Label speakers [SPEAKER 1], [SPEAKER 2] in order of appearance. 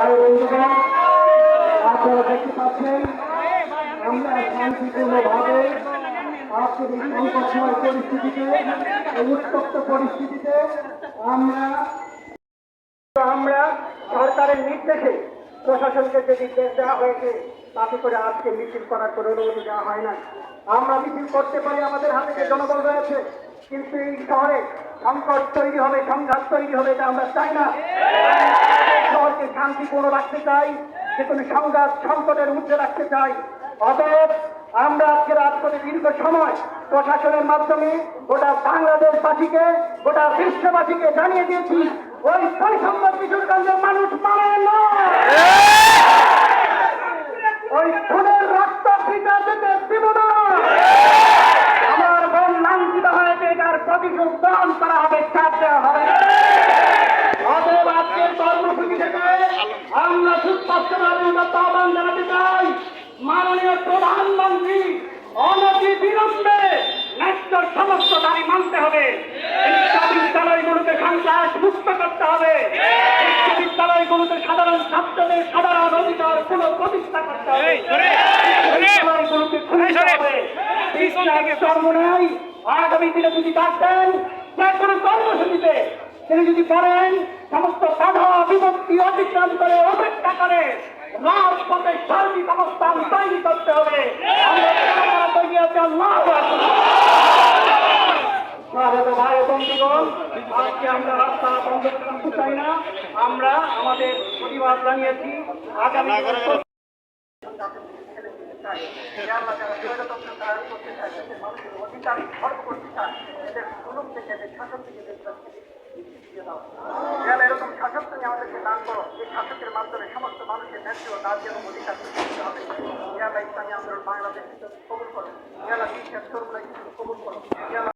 [SPEAKER 1] ভাই বন্ধুরা আপনারা দেখতে পাচ্ছেন, আমরা শান্তিপূর্ণভাবে আজকের এই সংকটময় পরিস্থিতিতে এই উত্তপ্ত পরিস্থিতিতে আমরা আমরা সরকারের নির্দেশে প্রশাসনকে যে নির্দেশ দেওয়া হয়েছে, তাতে করে আজকে মিছিল করার কোনো অনুমতি দেওয়া হয় না আমরা মিছিল করতে পারি আমাদের হাতে যে জনবল রয়েছে, কিন্তু এই শহরে সংকট তৈরি হবে, সংঘাত তৈরি হবে এটা আমরা চাই না। শান্তিপূর্ণ রাখতে চাই? যে কোনো সংঘাত সংকটের ঊর্ধ্বে রাখতে চাই। অতএব আমরা আজকে রাত করে দীর্ঘ সময় প্রশাসনের মাধ্যমে গোটা বাংলাদেশবাসীকে গোটা বিশ্ববাসীকে জানিয়ে দিয়েছি ওই বৈষম্য কিশোরগঞ্জের মানুষ মানে না। ওই খুনের রক্ত পিতা যেতে দিব না আমার বোন লাঞ্ছিত হয়েছে এটার প্রতিশোধ গ্রহণ করা হবে চাপ দেওয়া হবে অতএব আজকের কর্মসূচি থেকে আমরা সুস্পষ্টভাবে উন্নত আহ্বান জানাতে চাই মাননীয় প্রধানমন্ত্রী অনতি বিলম্বে ন্যায্য সমস্ত দাবি মানতে হবে। বিশ্ববিদ্যালয়গুলোকে সন্ত্রাস মুক্ত করতে হবে। বিশ্ববিদ্যালয়গুলোতে সাধারণ ছাত্রদের সাধারণ অধিকার পুনঃ প্রতিষ্ঠা করতে হবে। বিশ্ববিদ্যালয়গুলোকে খুলতে হবে। বিশ্বাস চর্মনাই আগামী দিনে যদি ডাকতেন যে কোনো কর্মসূচিতে তিনি যদি বলেন সমস্ত বাধা বিভক্তি অতিক্রম করে অপেক্ষা করে রাজপথে সার্বিক অবস্থান তৈরি করতে হবে। তারা আছে, আল্লাহ ভাই চাই আমাদের প্রতিবাদ করতে চায় এদের থেকে থেকে যারা এরকম শাসক তুমি আমাদেরকে দান করো, এই শাসকের মাধ্যমে সমস্ত মানুষের ন্যায্য ন্যায্য এবং অধিকার প্রতিষ্ঠিত হবে। ইয়ালা ইসলামী আন্দোলন বাংলাদেশ কবুল করো। ইয়ালা বিশ্বাস করব কবুল করো। ইয়ালা